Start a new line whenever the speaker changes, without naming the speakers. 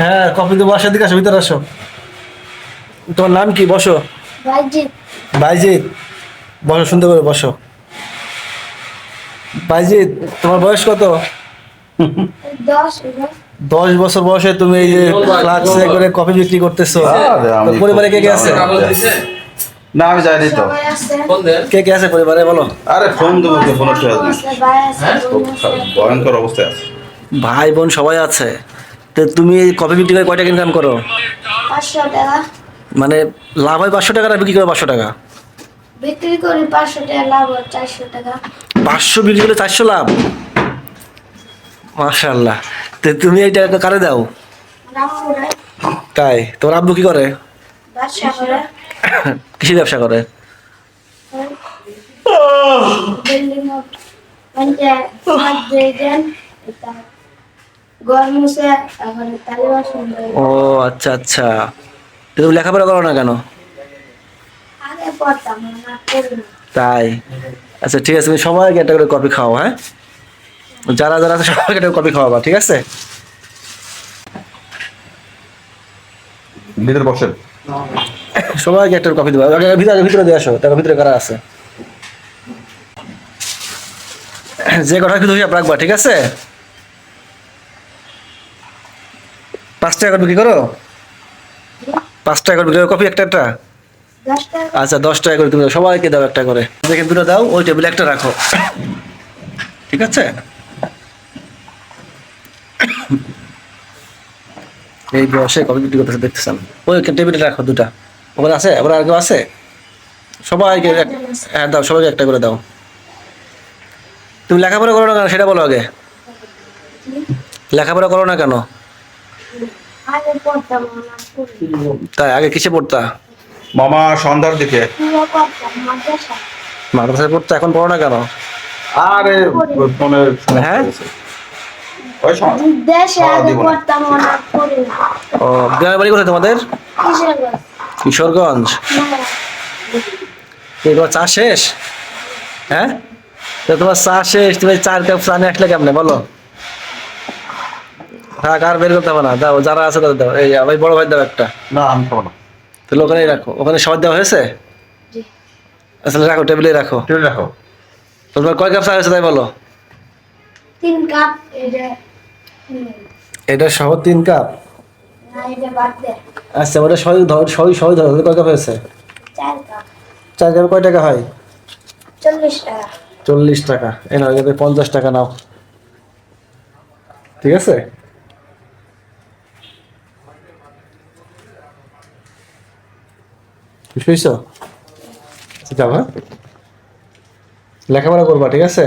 হ্যাঁ কফি তো বাসার দিকে আসো ভিতরে আসো। তোমার নাম কি? বসো।
বাইজিৎ।
বসো সুন্দর করে বসো। বাইজিৎ তোমার বয়স কত?
দশ
বছর। বয়সে তুমি এই যে ফ্লাক্সে করে কফি বিক্রি করতেছো। পরিবারে কে কে আছে?
না আমি জানি তো।
কে কে আছে পরিবারে বলো?
আরে ফোন দেবো
আছে।
খারাপ, ভয়ঙ্কর অবস্থায় আছে।
ভাই বোন সবাই আছে। তো তুমি এই কফি বিক্রি করে কয় টাকা ইনকাম করো?
পাঁচশো টাকা।
মানে লাভ হয় পাঁচশো টাকা বিক্রি করে পাঁচশো টাকা?
বিক্রি করি পাঁচশো টাকা লাভ হয় চারশো টাকা।
পাঁচশো বিক্রি করলে চারশো লাভ? মাশাল্লাহ তো তুমি এই টাকা কারে দাও? তাই? তোমার আব্বু কি করে?
করে।
কৃষি ব্যবসা করে?
বিল্ডিং
ও আচ্ছা আচ্ছা। তুমি লেখাপড়া করো না কেন?
আগে পড়তাম না করি না।
তাই? আচ্ছা ঠিক আছে তুমি সবাইকে একটা করে কফি খাও হ্যাঁ? যারা যারা আছে সবাইকে একটা কফি খাওয়াবা ঠিক আছে?
ভিতরে বসেন।
সবাইকে একটা কফি দেবো আগে ভিতরে ভিতরে দিয়ে আসো তার ভিতরে কারা আছে? যে কথা কিন্তু রাখবা ঠিক আছে? পাঁচ টাকা করে বিক্রি করো? পাঁচ টাকা করে বিক্রি করো। কফি একটা একটা? আচ্ছা দশ টাকা করে তুমি সবাইকে দাও একটা করে। দেখে দুটো দাও ওই টেবিলে একটা রাখো। ঠিক আছে? এই বসে কবে বিক্রি করতেছে দেখতেছেন ওই টেবিলে রাখো দুটা। ওখানে আছে? ওখানে আর কেউ আছে? সবাইকে হ্যাঁ দাও সবাইকে একটা করে দাও। তুমি লেখাপড়া করো না কেন? সেটা বলো আগে। লেখাপড়া করো না কেন
আগে পড়তাম না করি না।
তাই আগে কিসে পড়তা?
মামা সন্ধ্যার দিকে।
মাদ্রাসা
মাদ্রাসায় পড়তা এখন পড়ো না কেন?
আরে
হ্যাঁ? ও গ্রামের বাড়ি কোথায় তোমাদের? কিশোরগঞ্জ। এই তোমার চা শেষ? হ্যাঁ? তোমার চা শেষ তুমি চার কাপ চা নিয়ে আসলে কেমনে? বলো। থাক আর বের করতে হবে না। দাও যারা আছে তাদের দাও। এই ভাই বড় ভাই দাও একটা।
না আমি খাব না।
তাহলে ওখানেই রাখো। ওখানে সবাই দেওয়া হয়েছে? আসলে রাখো টেবিলে রাখো।
ঠিক রাখো।
তোমার কয় কাপ চা হয়েছে তাই বলো?
তিন কাপ এটা
এটা সহ তিন কাপ?
না এটা বাদ দে।
আচ্ছা ওটা সবাই ধর সবাই সবাই ধরো। কয় কাপ হয়েছে?
চার কাপ।
চার কাপে কয় টাকা হয়?
চল্লিশ টাকা।
চল্লিশ টাকা। এ নাও পঞ্চাশ টাকা নাও। ঠিক আছে? খুশি হয়েছ যাবা লেখাপড়া করবা ঠিক আছে?